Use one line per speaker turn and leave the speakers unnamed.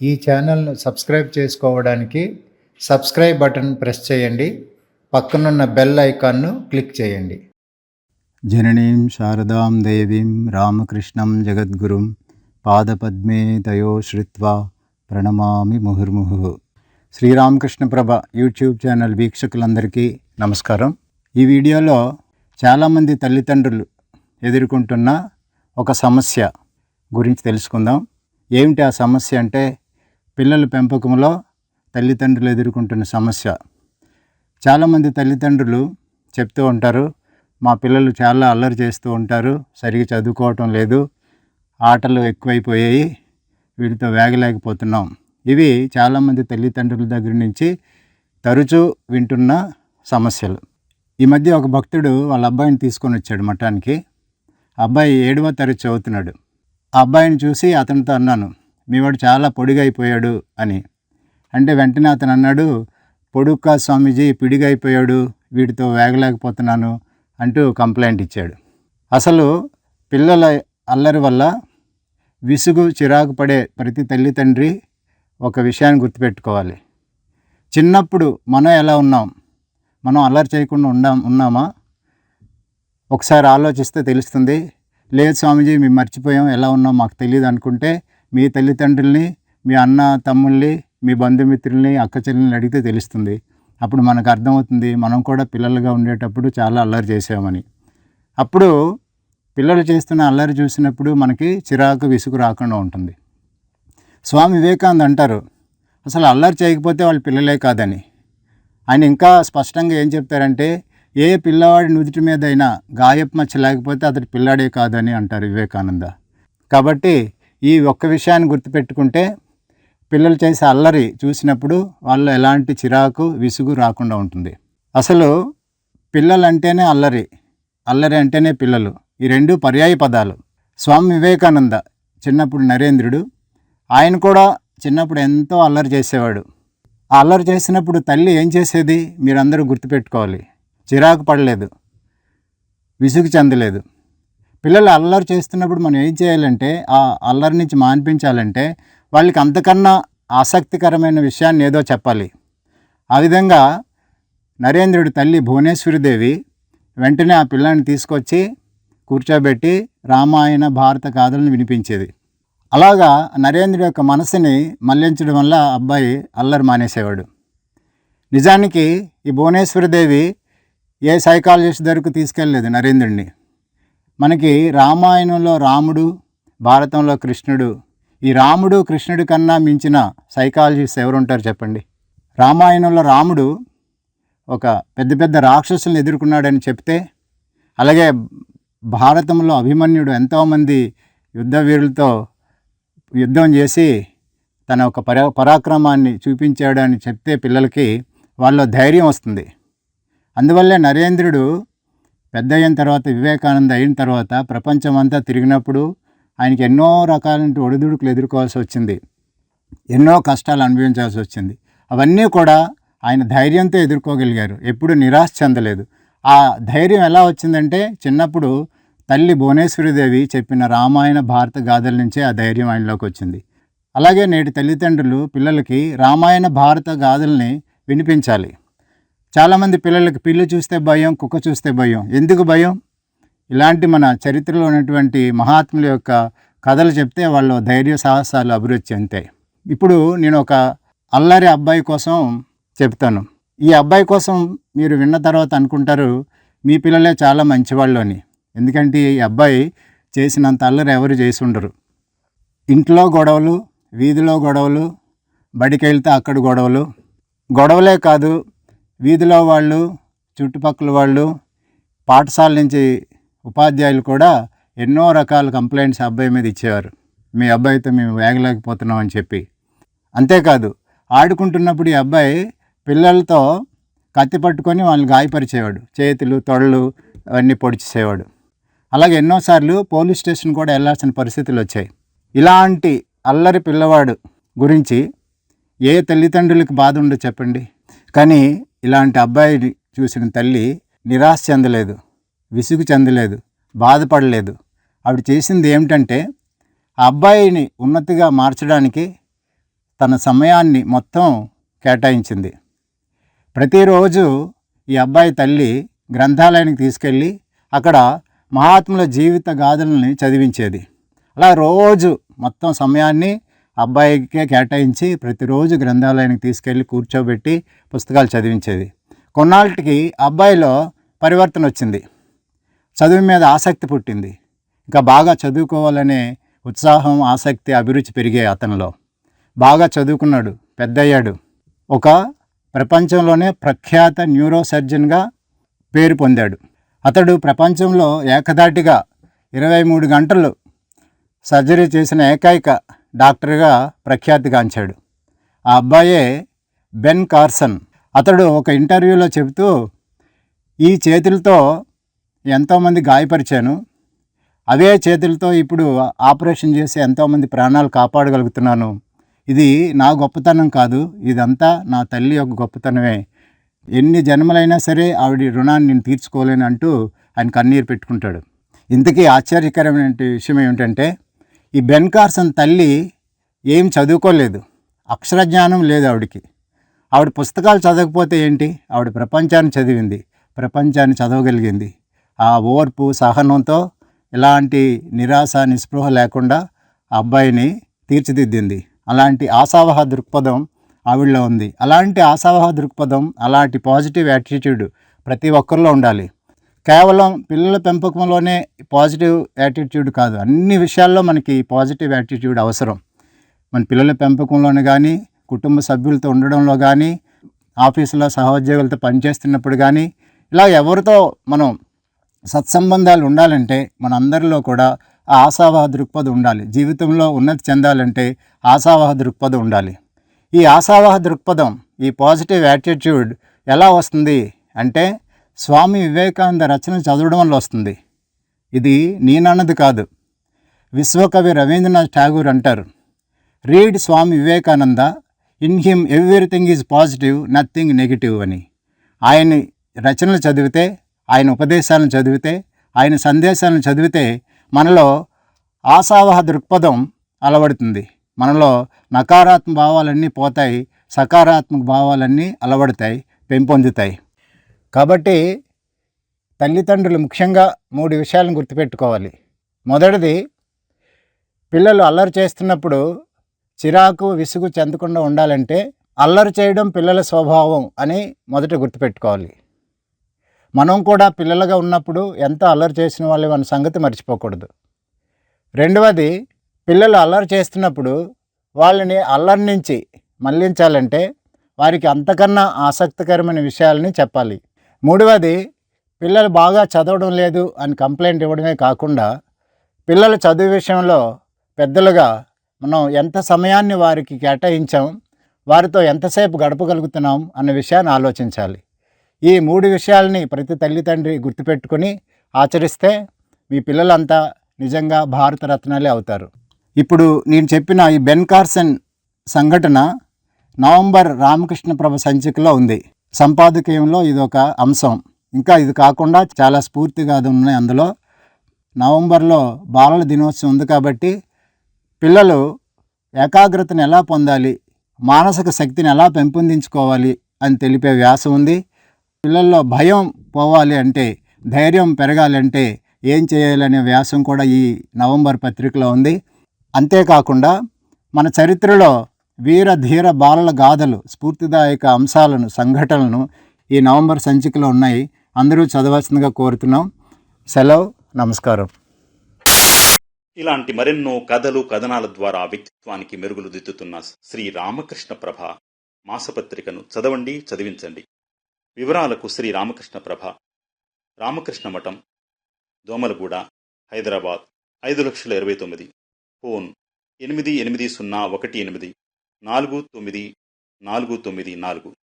ఈ ఛానల్ను సబ్స్క్రైబ్ చేసుకోవడానికి సబ్స్క్రైబ్ బటన్ ప్రెస్ చేయండి. పక్కనున్న బెల్ ఐకాన్ను క్లిక్ చేయండి.
జననీం శారదాం దేవీం రామకృష్ణం జగద్గురుం పాదపద్మే తయో శ్రుత్వా ప్రణమామి ముహుర్ముహు. శ్రీరామకృష్ణ ప్రభ యూట్యూబ్ ఛానల్ వీక్షకులందరికీ నమస్కారం. ఈ వీడియోలో చాలామంది తల్లిదండ్రులు ఎదుర్కొంటున్న ఒక సమస్య గురించి తెలుసుకుందాం. ఏమిటి ఆ సమస్య అంటే పిల్లల పెంపకంలో తల్లిదండ్రులు ఎదుర్కొంటున్న సమస్య. చాలామంది తల్లిదండ్రులు చెప్తూ ఉంటారు మా పిల్లలు చాలా అల్లరి చేస్తూ ఉంటారు సరిగా చదువుకోవటం లేదు ఆటలు ఎక్కువైపోయాయి వీటితో వేగలేకపోతున్నాం. ఇవి చాలామంది తల్లిదండ్రుల దగ్గర నుంచి తరచూ వింటున్న సమస్యలు. ఈ మధ్య ఒక భక్తుడు వాళ్ళ అబ్బాయిని తీసుకొని వచ్చాడు మఠానికి. అబ్బాయి ఏడవ తరగతి చదువుతున్నాడు. ఆ అబ్బాయిని చూసి అతనితో అన్నాను మీవాడు చాలా పొడిగైపోయాడు అని. అంటే వెంటనే అతను అన్నాడు పొడుక్క స్వామీజీ పిడిగైపోయాడు వీటితో వేగలేకపోతున్నాను అంటూ కంప్లైంట్ ఇచ్చాడు. అసలు పిల్లల అల్లరి వల్ల విసుగు చిరాకు పడే ప్రతి తల్లి తండ్రి ఒక విషయాన్ని గుర్తుపెట్టుకోవాలి. చిన్నప్పుడు మనం ఎలా ఉన్నాం? మనం అల్లరి చేయకుండా ఉండా ఉన్నామా? ఒకసారి ఆలోచిస్తే తెలుస్తుంది లేదు స్వామీజీ మేము మర్చిపోయాం ఎలా ఉన్నాం మాకు తెలియదు అనుకుంటే మీ తల్లిదండ్రుల్ని మీ అన్న తమ్ముల్ని మీ బంధుమిత్రుల్ని అక్క చెల్లెల్ని అడిగితే తెలుస్తుంది. అప్పుడు మనకు అర్థమవుతుంది మనం కూడా పిల్లలుగా ఉండేటప్పుడు చాలా అల్లరి చేసామని అప్పుడు పిల్లలు చేస్తున్న అల్లరి చూసినప్పుడు మనకి చిరాకు విసుగు రాకుండా ఉంటుంది. స్వామి వివేకానంద్ అంటారు అసలు అల్లరి చేయకపోతే వాళ్ళు పిల్లలే కాదని. ఆయన ఇంకా స్పష్టంగా ఏం చెప్తారంటే ఏ పిల్లవాడి నుదుటి మీద అయినా గాయపు మచ్చ లేకపోతే అతడి పిల్లాడే కాదని అంటారు వివేకానంద. కాబట్టి ఈ ఒక్క విషయాన్ని గుర్తుపెట్టుకుంటే పిల్లలు చేసే అల్లరి చూసినప్పుడు వాళ్ళు ఎలాంటి చిరాకు విసుగు రాకుండా ఉంటుంది. అసలు పిల్లలు అంటేనే అల్లరి అల్లరి అంటేనే పిల్లలు. ఈ రెండు పర్యాయ పదాలు. స్వామి వివేకానంద చిన్నప్పుడు నరేంద్రుడు. ఆయన కూడా చిన్నప్పుడు ఎంతో అల్లరి చేసేవాడు. ఆ అల్లరి చేసినప్పుడు తల్లి ఏం చేసేది? మీరందరూ గుర్తుపెట్టుకోవాలి. చిరాకు పడలేదు. విసుగు చెందలేదు. పిల్లలు అల్లరి చేస్తున్నప్పుడు మనం ఏం చేయాలంటే ఆ అల్లరి నుంచి మాన్పించాలంటే వాళ్ళకి అంతకన్నా ఆసక్తికరమైన విషయాన్ని ఏదో చెప్పాలి. ఆ విధంగా నరేంద్రుడి తల్లి భువనేశ్వరిదేవి వెంటనే ఆ పిల్లాన్ని తీసుకొచ్చి కూర్చోబెట్టి రామాయణ భారత గాథలను వినిపించేది. అలాగా నరేంద్రుడి యొక్క మనసుని మళ్ళించడం వల్ల అబ్బాయి అల్లరి మానేసేవాడు. నిజానికి ఈ భువనేశ్వరిదేవి ఏ సైకాలజిస్ట్ దగ్గరకు తీసుకెళ్ళలేదు నరేంద్రుడిని మనకి రామాయణంలో రాముడు భారతంలో కృష్ణుడు. ఈ రాముడు కృష్ణుడి కన్నా మించిన సైకాలజిస్ట్ ఎవరుంటారు చెప్పండి? రామాయణంలో రాముడు ఒక పెద్ద పెద్ద రాక్షసులను ఎదుర్కొన్నాడని చెప్తే అలాగే భారతంలో అభిమన్యుడు ఎంతోమంది యుద్ధ వీరులతో యుద్ధం చేసి తన ఒక పరా పరాక్రమాన్ని చూపించాడు అని చెప్తే పిల్లలకి వాళ్ళ ధైర్యం వస్తుంది. అందువల్లే నరేంద్రుడు పెద్ద అయిన తర్వాత వివేకానంద అయిన తర్వాత ప్రపంచమంతా తిరిగినప్పుడు ఆయనకి ఎన్నో రకాలైన ఒడిదుడుకులు ఎదుర్కోవాల్సి వచ్చింది. ఎన్నో కష్టాలు అనుభవించాల్సి వచ్చింది. అవన్నీ కూడా ఆయన ధైర్యంతో ఎదుర్కోగలిగారు. ఎప్పుడు నిరాశ చెందలేదు. ఆ ధైర్యం ఎలా వచ్చిందంటే చిన్నప్పుడు తల్లి భువనేశ్వరిదేవి చెప్పిన రామాయణ భారత గాథల నుంచే ఆ ధైర్యం ఆయనలోకి వచ్చింది. అలాగే నేటి తల్లిదండ్రులు పిల్లలకి రామాయణ భారత గాథల్ని వినిపించాలి. చాలామంది పిల్లలకి పిల్లి చూస్తే భయం కుక్క చూస్తే భయం. ఎందుకు భయం? ఇలాంటి మన చరిత్రలో ఉన్నటువంటి మహాత్ముల యొక్క కథలు చెప్తే వాళ్ళు ధైర్య సాహసాలు అభివృద్ధి చెందుతాయి. ఇప్పుడు నేను ఒక అల్లరి అబ్బాయి కోసం చెప్తాను. ఈ అబ్బాయి కోసం మీరు విన్న తర్వాత అనుకుంటారు మీ పిల్లలే చాలా మంచివాళ్ళు అని ఎందుకంటే ఈ అబ్బాయి చేసినంత అల్లరి ఎవరు చేసి ఉండరు. ఇంట్లో గొడవలు వీధిలో గొడవలు బడికి వెళ్తే అక్కడ గొడవలు. గొడవలే కాదు వీధిలో వాళ్ళు చుట్టుపక్కల వాళ్ళు పాఠశాల నుంచి ఉపాధ్యాయులు కూడా ఎన్నో రకాల కంప్లైంట్స్ అబ్బాయి మీద ఇచ్చేవారు. మీ అబ్బాయితో మేము వేగలేకపోతున్నాం అని చెప్పి. అంతేకాదు ఆడుకుంటున్నప్పుడు ఈ అబ్బాయి పిల్లలతో కత్తి పట్టుకొని వాళ్ళని గాయపరిచేవాడు. చేతులు తొడలు అవన్నీ పొడిచేసేవాడు. అలాగే ఎన్నోసార్లు పోలీస్ స్టేషన్ కూడా వెళ్ళాల్సిన పరిస్థితులు వచ్చాయి. ఇలాంటి అల్లరి పిల్లవాడు గురించి ఏ తల్లిదండ్రులకు బాధ ఉండదు చెప్పండి. కానీ ఇలాంటి అబ్బాయిని చూసిన తల్లి నిరాశ చెందలేదు విసుగు చెందలేదు బాధపడలేదు. ఆవిడ చేసింది ఏమిటంటే ఆ అబ్బాయిని ఉన్నతిగా మార్చడానికి తన సమయాన్ని మొత్తం కేటాయించింది. ప్రతిరోజు ఈ అబ్బాయి తల్లి గ్రంథాలయానికి తీసుకెళ్ళి అక్కడ మహాత్ముల జీవిత గాథలని చదివించేది. అలా రోజు మొత్తం సమయాన్ని అబ్బాయికే కేటాయించి ప్రతిరోజు గ్రంథాలయానికి తీసుకెళ్ళి కూర్చోబెట్టి పుస్తకాలు చదివించేది. కొన్నాళ్ళకి అబ్బాయిలో పరివర్తన వచ్చింది. చదువు మీద ఆసక్తి పుట్టింది. ఇంకా బాగా చదువుకోవాలనే ఉత్సాహం ఆసక్తి అభిరుచి పెరిగాయి అతనిలో. బాగా చదువుకున్నాడు పెద్దయ్యాడు. ఒక ప్రపంచంలోనే ప్రఖ్యాత న్యూరో సర్జన్గా పేరు పొందాడు. అతడు ప్రపంచంలో ఏకదాటిగా ఇరవై మూడు గంటలు సర్జరీ చేసిన ఏకైక డాక్టర్గా ప్రఖ్యాతిగాంచాడు. ఆ అబ్బాయే బెన్ కార్సన్. అతడు ఒక ఇంటర్వ్యూలో చెబుతూ ఈ చేతులతో ఎంతోమంది గాయపరిచాను. అవే చేతులతో ఇప్పుడు ఆపరేషన్ చేసి ఎంతోమంది ప్రాణాలు కాపాడగలుగుతున్నాను. ఇది నా గొప్పతనం కాదు. ఇదంతా నా తల్లి యొక్క గొప్పతనమే. ఎన్ని జన్మలైనా సరే ఆవిడ రుణాన్ని నేను తీర్చుకోలేను అంటూ ఆయన కన్నీరు పెట్టుకుంటాడు. ఇంతకీ ఆశ్చర్యకరమైన విషయం ఏమిటంటే ఈ బెన్ కార్సన్ తల్లి ఏం చదువుకోలేదు. అక్షరజ్ఞానం లేదు ఆవిడకి. ఆవిడ పుస్తకాలు చదవకపోతే ఏంటి? ఆవిడ ప్రపంచాన్ని చదివింది. ప్రపంచాన్ని చదవగలిగింది. ఆ ఓర్పు సహనంతో ఎలాంటి నిరాశ నిస్పృహ లేకుండా ఆ అబ్బాయిని తీర్చిదిద్దింది. అలాంటి ఆశావహ దృక్పథం ఆవిడలో ఉంది. అలాంటి ఆశావహ దృక్పథం అలాంటి పాజిటివ్ యాటిట్యూడ్ ప్రతి ఒక్కరిలో ఉండాలి. కేవలం పిల్లల పెంపకంలోనే పాజిటివ్ యాటిట్యూడ్ కాదు. అన్ని విషయాల్లో మనకి పాజిటివ్ యాటిట్యూడ్ అవసరం. మన పిల్లల పెంపకంలోనే కానీ కుటుంబ సభ్యులతో ఉండడంలో కానీ ఆఫీసులో సహోద్యోగులతో పనిచేస్తున్నప్పుడు కానీ ఇలా ఎవరితో మనం సత్సంబంధాలు ఉండాలంటే మన అందరిలో కూడా ఆ ఆశావాహ దృక్పథం ఉండాలి. జీవితంలో ఉన్నతి చెందాలంటే ఆశావాహ దృక్పథం ఉండాలి. ఈ ఆశావాహ దృక్పథం ఈ పాజిటివ్ యాటిట్యూడ్ ఎలా వస్తుంది అంటే స్వామి వివేకానంద రచన చదవడం వల్ల వస్తుంది. ఇది నేనన్నది కాదు. విశ్వకవి రవీంద్రనాథ్ ఠాగూర్ అంటారు. Read Swami Vivekananda in him everything is positive nothing negative అని. ఆయన రచనలు చదివితే ఆయన ఉపదేశాలను చదివితే ఆయన సందేశాలను చదివితే మనలో ఆశావహ దృక్పథం అలవడుతుంది. మనలో నకారాత్మక భావాలన్నీ పోతాయి సకారాత్మక భావాలన్నీ అలవడతాయి పెంపొందుతాయి. కాబట్టి తల్లిదండ్రులు ముఖ్యంగా మూడు విషయాలను గుర్తుపెట్టుకోవాలి. మొదటిది పిల్లలు అల్లరి చేస్తున్నప్పుడు చిరాకు విసుగు చెందకుండా ఉండాలంటే అల్లరి చేయడం పిల్లల స్వభావం అని మొదట గుర్తుపెట్టుకోవాలి. మనం కూడా పిల్లలుగా ఉన్నప్పుడు ఎంత అల్లరి చేసిన వాళ్ళు మన సంగతి మర్చిపోకూడదు. రెండవది పిల్లలు అల్లరి చేస్తున్నప్పుడు వాళ్ళని అల్లరి నుంచి మళ్ళించాలంటే వారికి అంతకన్నా ఆసక్తికరమైన విషయాలని చెప్పాలి. మూడవది పిల్లలు బాగా చదవడం లేదు అని కంప్లైంట్ ఇవ్వడమే కాకుండా పిల్లల చదువు విషయంలో పెద్దలుగా మనం ఎంత సమయాన్ని వారికి కేటాయించాం వారితో ఎంతసేపు గడపగలుగుతున్నాం అన్న విషయాన్ని ఆలోచించాలి. ఈ మూడు విషయాల్ని ప్రతి తల్లిదండ్రి గుర్తుపెట్టుకొని ఆచరిస్తే మీ పిల్లలంతా నిజంగా భారతరత్నాలే అవుతారు. ఇప్పుడు నేను చెప్పిన ఈ బెన్ కార్సన్ సంఘటన నవంబర్ రామకృష్ణ ప్రభ సంచికలో ఉంది. సంపాదకీయంలో ఇది ఒక అంశం. ఇంకా ఇది కాకుండా చాలా స్ఫూర్తిగా ఉన్నాయి అందులో. నవంబర్లో బాలల దినోత్సవం ఉంది కాబట్టి పిల్లలు ఏకాగ్రతను ఎలా పొందాలి? మానసిక శక్తిని ఎలా పెంపొందించుకోవాలి? అని తెలిపే వ్యాసం ఉంది. పిల్లల్లో భయం పోవాలి అంటే ధైర్యం పెరగాలంటే ఏం చేయాలనే వ్యాసం కూడా ఈ నవంబర్ పత్రికలో ఉంది. అంతేకాకుండా మన చరిత్రలో వీర ధీర బాలల గాథలు స్ఫూర్తిదాయక అంశాలను సంఘటనలను ఈ నవంబర్ సంచికలో ఉన్నాయి. అందరూ చదవాల్సిందిగా కోరుతున్నాం. సెలవు నమస్కారం.
ఇలాంటి మరెన్నో కథలు కథనాల ద్వారా వ్యక్తిత్వానికి మెరుగులు దిద్దుతున్న శ్రీ రామకృష్ణ ప్రభ మాసపత్రికను చదవండి చదివించండి. వివరాలకు శ్రీ రామకృష్ణ ప్రభ. రామకృష్ణ మఠం దోమలగూడ హైదరాబాద్ ఐదు లక్షల ఇరవై తొమ్మిది. ఫోన్ ఎనిమిది ఎనిమిది సున్నా ఒకటి ఎనిమిది. నాలుగు తొమ్మిది నాలుగు తొమ్మిది నాలుగు.